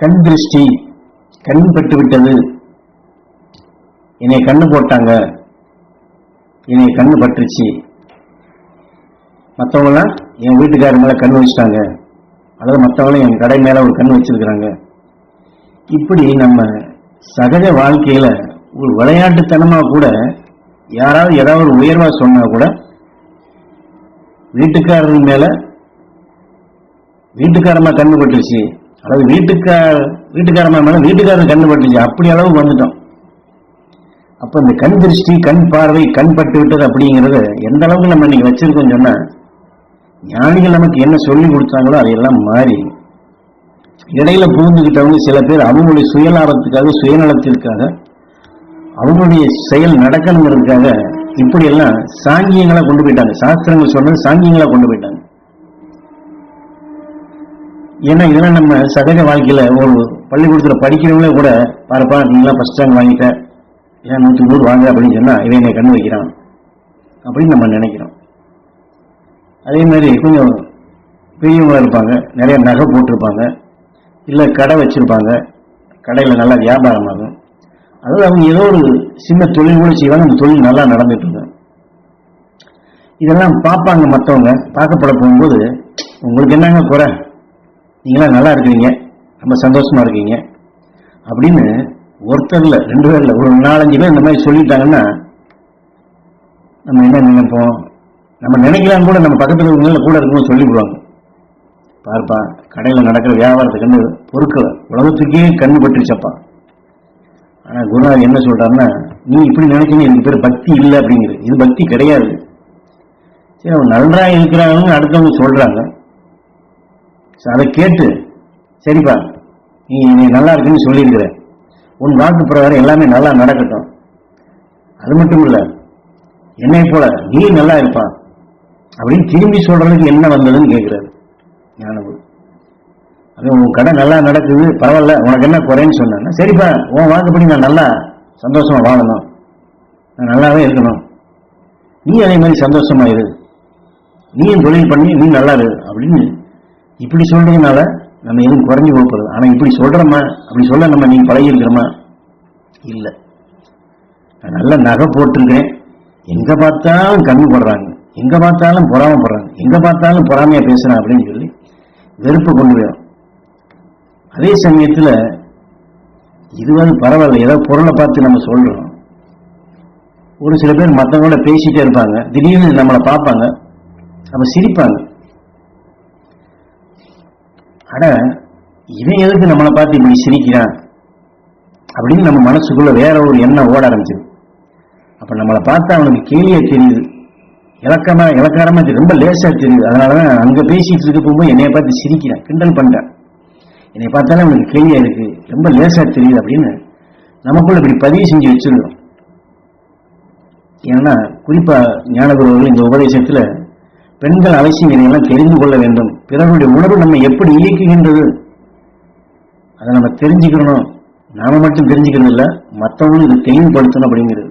கண் திருஷ்டி கண் பட்டுவிட்டது என்னை கண்ணு போட்டாங்க. என்னை கண்ணு பட்டுருச்சு மற்றவங்களாம் என் வீட்டுக்காரர் மேலே கண் வச்சுட்டாங்க. அல்லது மற்றவங்களும் என் கடை மேலே ஒரு கண் வச்சிருக்கிறாங்க. இப்படி நம்ம சகஜ வாழ்க்கையில் ஒரு விளையாட்டுத்தனமாக கூட யாராவது ஏதாவது ஒரு உயர்வாக சொன்னால் கூட வீட்டுக்காரர் மேலே வீட்டுக்காரமாக கண்ணு பட்டுருச்சு. அதாவது வீட்டுக்கார வீட்டுக்காரமா மேல வீட்டுக்காரன் கண்ணு பட்டுச்சு. அப்படி அளவு வந்துட்டோம். அப்ப இந்த கண் திருஷ்டி கண் பார்வை கண் பட்டு விட்டது அப்படிங்கிறது எந்த அளவுக்கு நம்ம இன்னைக்கு வச்சிருக்கோம் சொன்னா ஞானிகள் நமக்கு என்ன சொல்லி கொடுத்தாங்களோ அதையெல்லாம் மாறி இடையில புகுந்துக்கிட்டவங்க சில பேர் அவங்களுடைய சுயலாபத்துக்காக சுயநலத்திற்காக அவங்களுடைய செயல் நடக்கணுங்கிறதுக்காக இப்படி எல்லாம் சாங்கியங்களா கொண்டு போயிட்டாங்க. சாஸ்திரங்கள் சொன்னது சாங்கியங்களா கொண்டு போயிட்டாங்க. ஏன்னா இதெல்லாம் நம்ம சகஜ வாழ்க்கையில ஒரு பள்ளிக்கூடத்துல படிக்கிறவங்களே கூட பாருப்பா நீங்களாம் ஃபர்ஸ்ட் ரேங்க் வாங்கிட்ட. ஏன் நூத்தி நூறு வாங்க? அப்படின்னு சொன்னா இவன் என்னை கண்ணு வைக்கிறான். அப்படின்னு நம்ம நினைக்கிறோம். அதே மாதிரி கொஞ்சம் பெரியவங்களா இருப்பாங்க. நிறைய நகை போட்டிருப்பாங்க. இல்லை கடை வச்சிருப்பாங்க. கடையில் நல்லா வியாபாரம் ஆகும் அதாவது அவங்க ஏதோ ஒரு சின்ன தொழில் கூட செய்வாங்க. அந்த தொழில் நல்லா நடந்துட்டு இருக்கும் இதெல்லாம் பார்ப்பாங்க மற்றவங்க பார்க்கப்பட போகும்போது உங்களுக்கு என்னங்க குறை? நீங்களாம் நல்லா இருக்கிறீங்க. ரொம்ப சந்தோஷமா இருக்கீங்க. அப்படின்னு ஒருத்தர்ல ரெண்டு பேர்ல ஒரு நாலஞ்சு பேர் இந்த மாதிரி சொல்லிட்டாங்கன்னா நம்ம என்ன நினைப்போம்? நம்ம நினைக்கலாம் கூட நம்ம பக்கத்தில் இருக்கவங்கள கூட இருக்கவங்க சொல்லிவிடுவாங்க. பார்ப்பா கடையில் நடக்கிற வியாபாரத்தை கண்டு பொருட்கள் உலகத்துக்கே கண்ணு பட்டுருச்சப்பா. ஆனால் குருநாதர் என்ன சொல்கிறாருன்னா நீ இப்படி நினைச்சீங்க எனக்கு பேர் பக்தி இல்லை அப்படிங்கிறது. இது பக்தி கிடையாது. சரி அவன் நன்றாக இருக்கிறாங்கன்னு அடுத்தவங்க சொல்கிறாங்க அதை கேட்டு சரிப்பா நீ நீ நல்லா இருக்குன்னு சொல்லியிருக்கிற. உன் வாக்கு பிரகாரம் எல்லாமே நல்லா நடக்கட்டும். அது மட்டும் இல்ல என்னை போல நீ நல்லா இருப்பா அப்படின்னு திரும்பி சொல்றதுக்கு என்ன வந்ததுன்னு கேட்கிறாரு ஞானகுரு. அது உன் கடை நல்லா நடக்குது பரவாயில்ல உனக்கு என்ன குறைன்னு சொன்னா சரிப்பா உன் வாக்குப்படி நான் நல்லா சந்தோஷமா வாழணும். நான் நல்லாவே இருக்கணும். நீ அதே மாதிரி சந்தோஷமா இரு. நீயும் தொழில் பண்ணி நீ நல்லா இரு அப்படின்னு இப்படி சொல்றதுனால நம்ம எதுவும் குறைஞ்சு போகிறது ஆனா இப்படி சொல்றோமா? அப்படி சொல்ல நம்ம நீ பழகி இருக்கிறோமா இல்ல. நான் நல்ல நகை போட்டிருக்கேன் எங்க பார்த்தாலும் கண்ணு போடுறாங்க. எங்க பார்த்தாலும் பொறாமப்படுறாங்க எங்க பார்த்தாலும் பொறாமையா பேசுறேன் அப்படின்னு சொல்லி வெறுப்பு கொண்டு போயிடும். அதே சமயத்துல வந்து பரவாயில்ல. ஏதோ பொருளை பார்த்து நம்ம சொல்றோம். ஒரு சில பேர் மற்றவங்களோட பேசிட்டே இருப்பாங்க. திடீர்னு நம்மளை பார்ப்பாங்க. அப்ப சிரிப்பாங்க. அட இவன் எதுக்கு நம்மளை பார்த்து இப்படி சிரிக்கிறான்? அப்படின்னு நம்ம மனசுக்குள்ள வேற ஒரு எண்ணம் ஓட ஆரம்பிச்சது. அப்ப நம்மளை பார்த்தா அவனுக்கு கேலியா தெரியுது. இலக்கமா இலக்காரமா ரொம்ப லேசா தெரியுது. அதனாலதான் அங்க பேசிட்டு இருக்க போகும்போது என்னைய பார்த்து சிரிக்கிறான். கிண்டல் பண்றான் என்னை பார்த்தாலே அவனுக்கு கேலியா இருக்கு. ரொம்ப லேசா தெரியுது அப்படின்னு நமக்குள்ள இப்படி பதிவு செஞ்சு வச்சிருக்கோம் ஏன்னா குறிப்பா ஞானகுருவர்கள் இந்த உபதேசத்துல பெண்கள் அவசியம் இதையெல்லாம் தெரிந்து கொள்ள வேண்டும். பிறருடைய உணர்வு நம்ம எப்படி இயக்குகின்றது? அதை நம்ம தெரிஞ்சுக்கணும். நாம மட்டும் தெரிஞ்சுக்கிறது இல்லை மற்றவங்களும் இதை தெளிவுபடுத்தணும் அப்படிங்கிறது.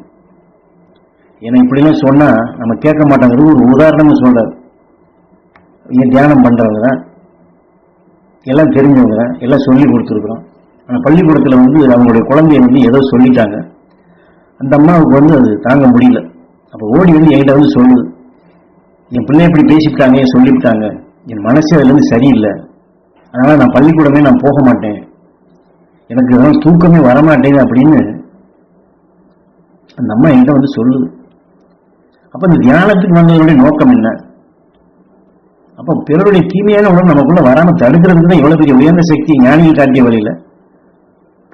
ஏன்னா இப்படிலாம் சொன்னா நம்ம கேட்க மாட்டாங்கிறது ஒரு உதாரணமா சொல்றாரு. இங்க தியானம் பண்றவங்க தான். எல்லாம் தெரிஞ்சவங்க தான். எல்லாம் சொல்லி கொடுத்துருக்குறோம். ஆனால் பள்ளிக்கூடத்தில் வந்து அவங்களுடைய குழந்தைய வந்து ஏதோ சொல்லிட்டாங்க. அந்த அம்மாவுக்கு வந்து அது தாங்க முடியல. அப்போ ஓடி வந்து என்கிட்ட வந்து சொல்லுது. என் பிள்ளை இப்படி பேசிவிட்டாங்க சொல்லிவிட்டாங்க என் மனசு அதுலேருந்து சரியில்லை. அதனால் நான் பள்ளிக்கூடமே நான் போக மாட்டேன். எனக்கு இதெல்லாம் தூக்கமே வரமாட்டேங்குது அப்படின்னு அந்த அம்மா என்கிட்ட வந்து சொல்லுது. அப்போ இந்த தியானத்துக்கு வந்தவருடைய நோக்கம் என்ன? அப்போ பிறருடைய தீமையான உணர்வு நமக்குள்ளே வராமல் தடுக்கிறதுக்கு தான் எவ்வளோ பெரிய உயர்ந்த சக்தி ஞானிகள் காட்டிய வழியில.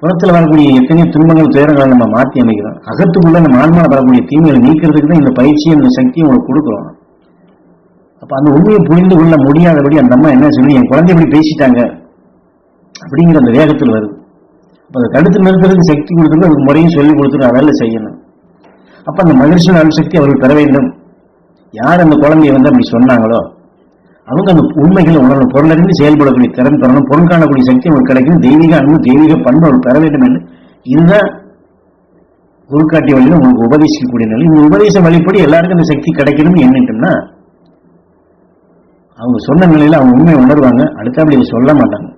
புறத்தில் வரக்கூடிய எத்தனையோ துன்பங்கள் துயரங்களை நம்ம மாற்றி அமைக்கிறோம். அகத்துக்குள்ளே நம்ம ஆன்மால வரக்கூடிய தீமைகளை நீக்கிறதுக்கு தான் இந்த பயிற்சியை இந்த சக்தியை உங்களுக்கு கொடுக்குறோம். அப்ப அந்த உண்மையை புரிந்து கொள்ள முடியாதபடி அந்த அம்மா என்ன சொல்லி என் குழந்தை இப்படி பேசிட்டாங்க. அப்படிங்கிற அந்த வேகத்தில் வருது. அதை தடுத்து நிறுத்துறதுக்கு சக்தி கொடுத்துட்டு அதுக்கு முறையும் சொல்லி கொடுத்துட்டு அதெல்லாம் செய்யணும். அப்ப அந்த மகிழ்ச்சியின் அணுசக்தி அவர்கள் பெற வேண்டும். யார் அந்த குழந்தைய வந்து அப்படி சொன்னாங்களோ அவங்க அந்த உண்மைகளை உணரணும். பொருளறிந்து செயல்படக்கூடிய திறன் பெறணும். பொருள் காணக்கூடிய சக்தி அவங்களுக்கு கிடைக்கும் தெய்வீக அன்பு தெய்வீக பண்பு அவர்கள் பெற வேண்டும் என்று. இதுதான் குருக்காட்டி வழியில் உங்களுக்கு உபதேசிக்கக்கூடிய நிலை. இந்த உபதேச வழிப்படி எல்லாருக்கும் இந்த சக்தி கிடைக்கணும்னு எண்ணிட்டோம்னா அவங்க சொன்ன நிலையில் அவங்க உண்மையை உணர்வாங்க. அடுத்தபடி சொல்ல மாட்டாங்க.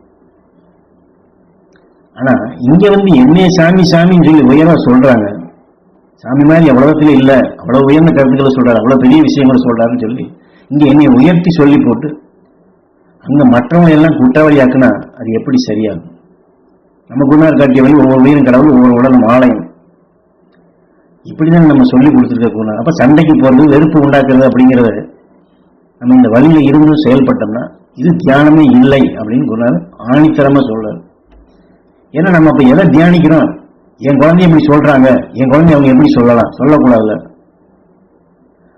ஆனா இங்க வந்து என்னைய சாமி சாமின்னு சொல்லி உயர்வா சொல்றாங்க. சாமி மாதிரி உலகத்துல இல்ல. அவ்வளவு உயர்ந்த கருத்துக்களை சொல்றாரு. அவ்வளவு பெரிய விஷயங்களை சொல்றாருன்னு சொல்லி இங்க என்னை உயர்த்தி சொல்லி போட்டு அங்க மற்றவங்க எல்லாம் குற்றவாளியாக்குனா அது எப்படி சரியாகும்? நம்ம குணார் காட்டிய வழி ஒவ்வொரு உயிரும் கடவுள் ஒவ்வொரு உடலும் ஆலயம். இப்படிதான் நம்ம சொல்லி கொடுத்துருக்க குருநார் அப்ப சண்டைக்கு போறது வெறுப்பு உண்டாக்குறது அப்படிங்கறத நம்ம இந்த வழியில் இருந்து செயல்பட்டோம்னா இது தியானமே இல்லை அப்படின்னு குருநார் ஆணித்தரமா சொல்றாரு. ஏன்னா நம்ம இப்போ எதை தியானிக்கிறோம்? என் குழந்தைய இப்படி சொல்றாங்க. என் குழந்தைய அவங்க எப்படி சொல்லலாம்? சொல்லக்கூடாதுல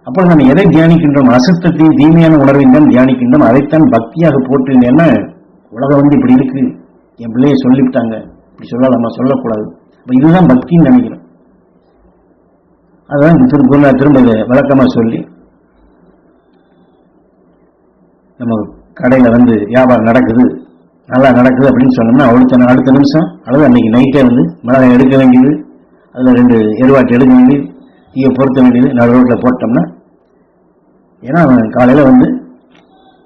அப்போ நம்ம எதை தியானிக்கின்றோம்? அசுத்தத்தையும் தீமையான உணர்வையும் தான் தியானிக்கின்றோம். அதைத்தான் பக்தியாக போற்றுங்கன்னா உலகம் வந்து இப்படி இருக்கு. என் பிள்ளைய சொல்லிவிட்டாங்க. இப்படி சொல்லலாமா சொல்லக்கூடாது. அப்போ இதுதான் பக்தின்னு நினைக்கிறோம். அதான் திரு குருநாதர் திரும்ப விளக்கமாக சொல்லி நம்ம கடையில் வந்து வியாபாரம் நடக்குது நல்லா நடக்குது அப்படின்னு சொன்னோம்னா அடுத்த அடுத்த நிமிஷம் அல்லது அன்னைக்கு நைட்டே வந்து மிளகாய் எடுக்க வேண்டியது அதில் ரெண்டு எருவாட்டி எடுக்க வேண்டியது தீயை பொருத்த வேண்டியது நடு ரோட்டில் போட்டோம்னா ஏன்னா அவன் வந்து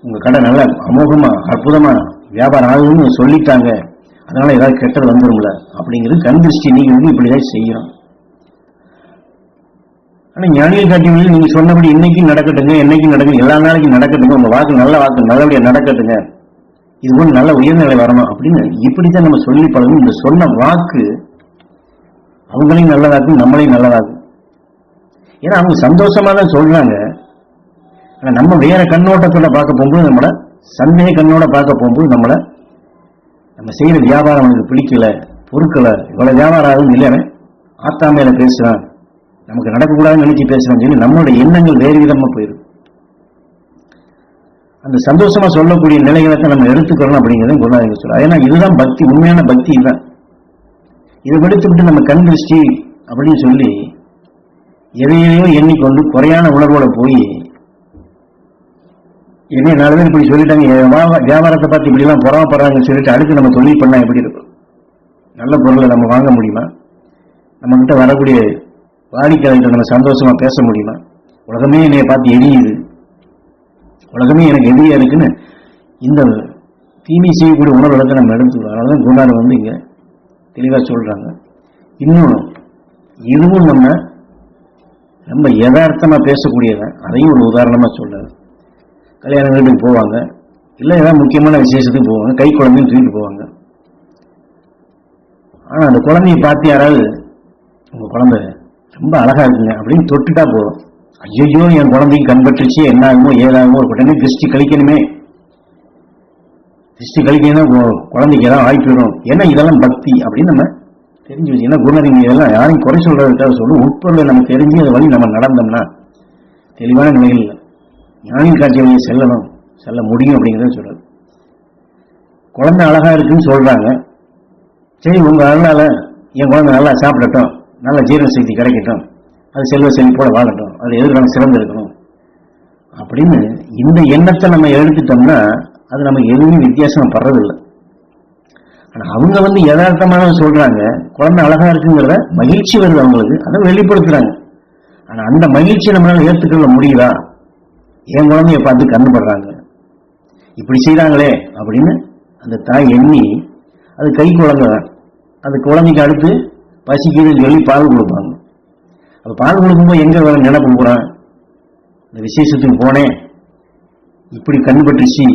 உங்கள் கடை நல்ல அமோகமாக அற்புதமாக வியாபாரம் ஆகுதுன்னு சொல்லிட்டாங்க. அதனால் ஏதாவது கெட்டது வந்துடும்ல அப்படிங்கிறது கண் திருஷ்டி. நீங்கள் வந்து இப்படிதான் செய்கிறோம் ஆனா ஞானிகள் காட்டியவர்கள் நீங்க சொன்னபடி இன்னைக்கு நடக்கட்டுங்க என்னைக்கு நடக்கும் எல்லா நாளைக்கும் நடக்கட்டுங்க உங்க வாக்கு நல்ல வாக்கு நல்லபடியா நடக்கட்டுங்க. இது போல நல்ல உயர்நிலை வரணும் அப்படின்னு இப்படித்தான் நம்ம சொல்லி பழகும் இந்த சொன்ன வாக்கு அவங்களையும் நல்லதாக்கும் நம்மளையும் நல்லதாக்கும். ஏன்னா அவங்க சந்தோஷமா தான் சொல்றாங்க. ஆனா நம்ம வேற கண்ணோட்டத்துல பார்க்க போகும்போது நம்மள சந்தேக கண்ணோட பார்க்க போகும்போது நம்மள நம்ம செய்யற வியாபாரம் அவனுக்கு பிடிக்கல பொறுக்கல. இவ்வளவு வியாபாரம் ஆகும் இல்லையா ஆத்தாமையில பேசுறான். நமக்கு நடக்கக்கூடாதுன்னு நினைச்சு பேசுறான்னு சொல்லி நம்மளோட எண்ணங்கள் வேறு விதமா போயிடும் அந்த சந்தோஷமா சொல்லக்கூடிய நிலைகளை தான் நம்ம எடுத்துக்கிறோம் அப்படிங்கிறத குருநாதர் சொல்றாரு. ஏன்னா இதுதான் பக்தி உண்மையான பக்தி இதுதான். இதை விடுத்துவிட்டு நம்ம கண் திருஷ்டி அப்படின்னு சொல்லி எதையோ எண்ணிக்கொண்டு குறையான உணர்வோட போய் என்ன நாலு பேர் இப்படி சொல்லிட்டாங்க வியாபாரத்தை பார்த்து இப்படி எல்லாம் பொறாமப்படுறாங்கன்னு சொல்லிட்டு அடுத்து நம்ம தொழில் பண்ணா எப்படி இருக்கும்? நல்ல பொருளை நம்ம வாங்க முடியுமா? நம்மகிட்ட வரக்கூடிய வாடிக்கையாளர்கிட்ட நம்ம சந்தோஷமா பேச முடியுமா? உலகமே என்னைய பார்த்து எரியுது. உலகமே எனக்கு எதிரியா இருக்குன்னு இந்த தீமை செய்யக்கூடிய உணர்வுகளை நம்ம எடுத்துக்கிறோம் அதனாலதான் குருநாதர் வந்து இங்க தெளிவா சொல்றாங்க. இன்னும் இதுவும் நம்ம ரொம்ப யதார்த்தமாக பேசக்கூடியதான் அதையும் ஒரு உதாரணமாக சொல்றாரு. கல்யாண வீட்டுக்கு போவாங்க. இல்லை ஏதாவது முக்கியமான விசேஷத்துக்கு போவாங்க. கை குழந்தையும் தூக்கிட்டு போவாங்க. ஆனால் அந்த குழந்தைய பார்த்து யாராவது உங்கள் குழந்தை ரொம்ப அழகா இருக்குங்க. அப்படின்னு தொட்டுட்டா போதும். ஐயோ என் குழந்தைக்கு கண்பட்டுருச்சு என்ன ஆகுமோ ஏதாகுமோ உடனே திருஷ்டி கழிக்கணுமே. திருஷ்டி கழிக்கணும் குழந்தைக்கு ஏதாவது வாய்ப்பு வரும் ஏன்னா இதெல்லாம் பக்தி அப்படின்னு நம்ம தெரிஞ்சு வச்சு ஏன்னா குணரிங்க இதெல்லாம் யாரையும் குறை சொல்றதுக்காக சொல்லும். உட்பொருளை நம்ம தெரிஞ்சு அது வழி நம்ம நடந்தோம்னா தெளிவான நிலையில் ஞானின் காட்சி வழியை செல்லணும். செல்ல முடியும் அப்படிங்கிறத சொல்றது குழந்தை அழகா இருக்குன்னு சொல்றாங்க. சரி உங்க அருளால என் குழந்தை நல்லா சாப்பிடட்டும். நல்ல ஜீரண சக்தி கிடைக்கட்டும். அது செல்வ செழிப்போட வாழட்டும். அது எதிர்காலம் சிறந்து இருக்கணும். அப்படின்னு இந்த எண்ணத்தை நம்ம எடுத்துட்டோம்னா அது நமக்கு எதுவுமே வித்தியாசம் படுறதில்லை. ஆனால் அவங்க வந்து யதார்த்தமாக சொல்றாங்க. குழந்தை அழகா இருக்குங்கிறத மகிழ்ச்சி வருது அவங்களுக்கு. அதை வெளிப்படுத்துறாங்க. ஆனால் அந்த மகிழ்ச்சி நம்மளால ஏற்றுக்கொள்ள முடியுதா? என் குழந்தைய பார்த்து கண்ணுபடுறாங்க இப்படி செய்கிறாங்களே அப்படின்னு அந்த தாய் எண்ணி அது கை குழந்தை தான். குழந்தைக்கு அடுத்து பசிக்குதுன்னு சொல்லி பால் கொடுப்பாங்க. அப்ப பால் கொடுக்கும்போது எங்க வர நினைப்பு போறான் இந்த விசேஷத்துக்கு போனேன். இப்படி கண்பட்டுச்சு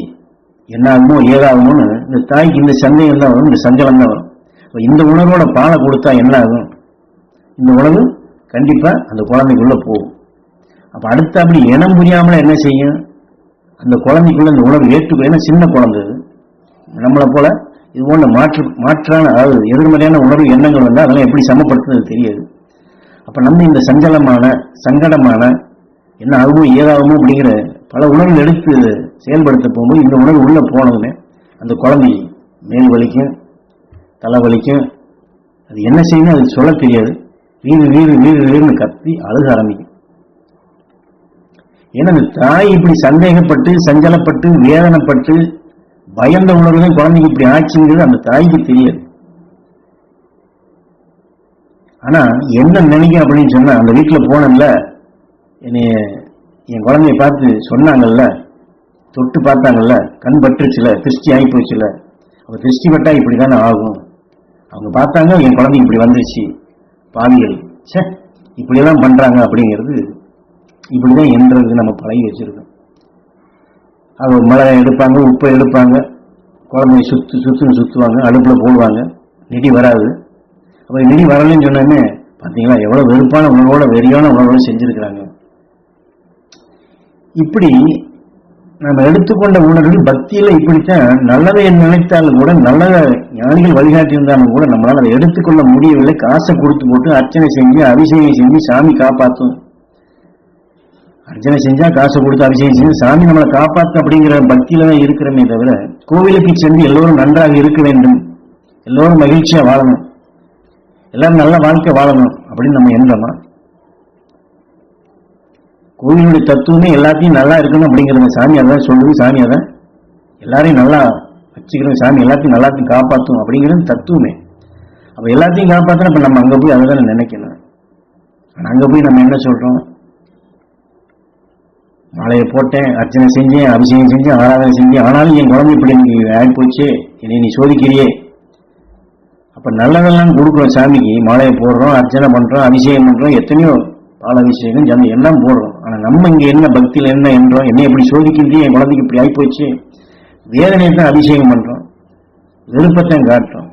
என்ன ஆகுமோ ஏதாகுமோன்னு இந்த தாய்க்கு இந்த சந்தேகம் தான் வரும் இந்த சஞ்சலம் தான் வரும். அப்ப இந்த உணர்வோட பாலை கொடுத்தா என்ன ஆகும் இந்த உணவு கண்டிப்பா அந்த குழந்தைக்குள்ள போகும். அப்ப அடுத்து அப்படி இனம் புரியாமல என்ன செய்யும்? அந்த குழந்தைக்குள்ள இந்த உணவு ஏற்றுக்கொள்ள ஏன்னா சின்ன குழந்தை நம்மளை போல இது போன்ற மாற்று மாற்றான அதாவது எதிர்மறையான உணர்வு எண்ணங்கள் வந்து அதெல்லாம் எப்படி சமப்படுத்துறது தெரியாது. அப்ப நம்ம இந்த சஞ்சலமான சங்கடமான என்ன ஆகுமோ ஏதாகுமோ அப்படிங்கிற பல உணர்வுகள் எடுத்து செயல்படுத்த போகும்போது இந்த உணர்வு உள்ள போனதுமே அந்த குழந்தை மேல் வலிக்கும் தலை வலிக்கும் அது என்ன செய்யணும் அது சொல்ல தெரியாது. வீடு வீடு வீடு வீடுன்னு கத்தி அழுக ஆரம்பிக்கும். ஏன்னா அந்த தாய் இப்படி சந்தேகப்பட்டு சஞ்சலப்பட்டு வேதனைப்பட்டு பயந்த உணர்வு தான் குழந்தைக்கு இப்படி ஆச்சுங்கிறது அந்த தாய்க்கு தெரியாது. ஆனா என்ன நினைக்க அப்படின்னு சொன்னா அந்த வீட்டுல போனல என்னைய என் குழந்தைய பார்த்து சொன்னாங்கல்ல தொட்டு பார்த்தாங்கல்ல கண் பட்டுருச்சுல திருஷ்டி ஆகி போச்சுல அப்ப திருஷ்டி பட்டா இப்படிதானே ஆகும்? அவங்க பார்த்தாங்க என் குழந்தைக்கு இப்படி வந்துருச்சு பாவிகள். ச்சே இப்படியெல்லாம் பண்றாங்க அப்படிங்கிறது இப்படிதான் என்றது நம்ம பழகி வச்சிருக்கோம். அவங்க மிளகாய் எடுப்பாங்க உப்பை எடுப்பாங்க குழந்தைய சுத்து சுற்றுன்னு சுத்துவாங்க அடுப்பில் போடுவாங்க. நிதி வராது. அப்ப நிதி வரலன்னு சொன்னோன்னே பாத்தீங்களா எவ்வளவு வெறுப்பான உணவோட வெறியான உணவோட செஞ்சிருக்கிறாங்க. இப்படி நம்ம எடுத்துக்கொண்ட உணர்வு பக்தியில இப்படித்தான் நல்லதை நினைத்தாலும் கூட நல்ல ஞானிகள் வழிகாட்டி இருந்தாலும் கூட நம்மளால அதை எடுத்துக்கொள்ள முடியவில்லை. காசை கொடுத்து போட்டு அர்ச்சனை செஞ்சு அபிஷேகம் செஞ்சு சாமி காப்பாற்றும் அர்ச்சனை செஞ்சா காசு கொடுத்து அபிஷேகம் செஞ்சு சாமி நம்மளை காப்பாற்று அப்படிங்கிற பக்தியில தான் இருக்கிறோமே தவிர கோவிலுக்கு சென்று எல்லோரும் நன்றாக இருக்க வேண்டும். எல்லோரும் மகிழ்ச்சியா வாழணும். எல்லாரும் நல்ல வாழ்க்கை வாழணும் அப்படின்னு நம்ம எண்ணமா? கோவிலுடைய தத்துவமே எல்லாத்தையும் நல்லா இருக்கணும் அப்படிங்கிறத சாமி அதான் சொல்லுது சாமி அதான் எல்லாரையும் நல்லா வச்சுக்கிறோம் சாமி எல்லாத்தையும் நல்லாத்தையும் காப்பாற்றும் அப்படிங்கிறது தத்துவமே. அப்ப எல்லாத்தையும் காப்பாற்றினா இப்ப நம்ம அங்க போய் அதை தானே நினைக்கணும். ஆனா அங்க போய் நம்ம என்ன சொல்றோம்? மாலையை போட்டேன் அர்ச்சனை செஞ்சேன் அபிஷேகம் செஞ்சேன் ஆராதனை செஞ்சேன் ஆனாலும் என் குழந்தை இப்படி எனக்கு ஆகி போச்சு என்னை நீ சோதிக்கிறியே. அப்ப நல்லதெல்லாம் கொடுக்குறோம் சாமிக்கு மாலையை போடுறோம் அர்ச்சனை பண்றோம் அபிஷேகம் பண்றோம் எத்தனையோ பால் அபிஷேகம் ஜனம் எல்லாம் போடுறோம். ஆனா நம்ம இங்க என்ன பக்தியில் என்ன என்றோம் என்னை இப்படி சோதிக்கின்றே என் குழந்தைக்கு இப்படி ஆகி போச்சு வேதனை தான் அபிஷேகம் பண்றோம். விருப்பத்தை காட்டுறோம்.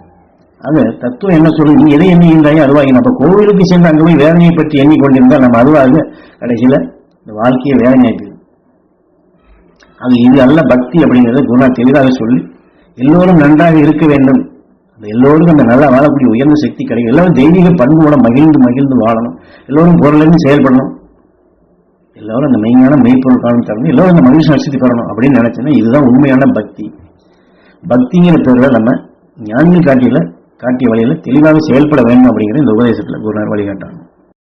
அது தத்துவம் என்ன சொல்லுது? நீ எதை எண்ணுகின்றாயோ அதுவாகி அப்ப கோவிலுக்கு சென்று அங்கே போய் வேதனையை பற்றி எண்ணிக்கொண்டிருந்தா நம்ம அதுவாக கடைசியில இந்த வாழ்க்கையை வேதனையாக்குது அது இது அல்ல பக்தி அப்படிங்கிறத குணா தெளிவாக சொல்லி எல்லோரும் நன்றாக இருக்க வேண்டும். அந்த எல்லோருக்கும் அந்த நல்லா வாழக்கூடிய உயர்ந்த சக்தி கிடைக்கும். எல்லாரும் தெய்வீக பண்போட மகிழ்ந்து மகிழ்ந்து வாழணும். எல்லோரும் பொருளிலிருந்து செயல்படணும். எல்லோரும் அந்த மெய்ஞான மெய்ப்பொருள் காணும் தரணும் எல்லோரும் அந்த மகிழ்ச்சி நட்சத்தி பெறணும் அப்படின்னு நினைச்சோன்னா இதுதான் உண்மையான பக்தி. பக்திங்கிற பேரில் நம்ம ஞானிகள் காட்டியில் காட்டிய வழியில் தெளிவாக செயல்பட வேண்டும் அப்படிங்கிற இந்த உபதேசத்தில் குருநார் வழிகாட்டாங்க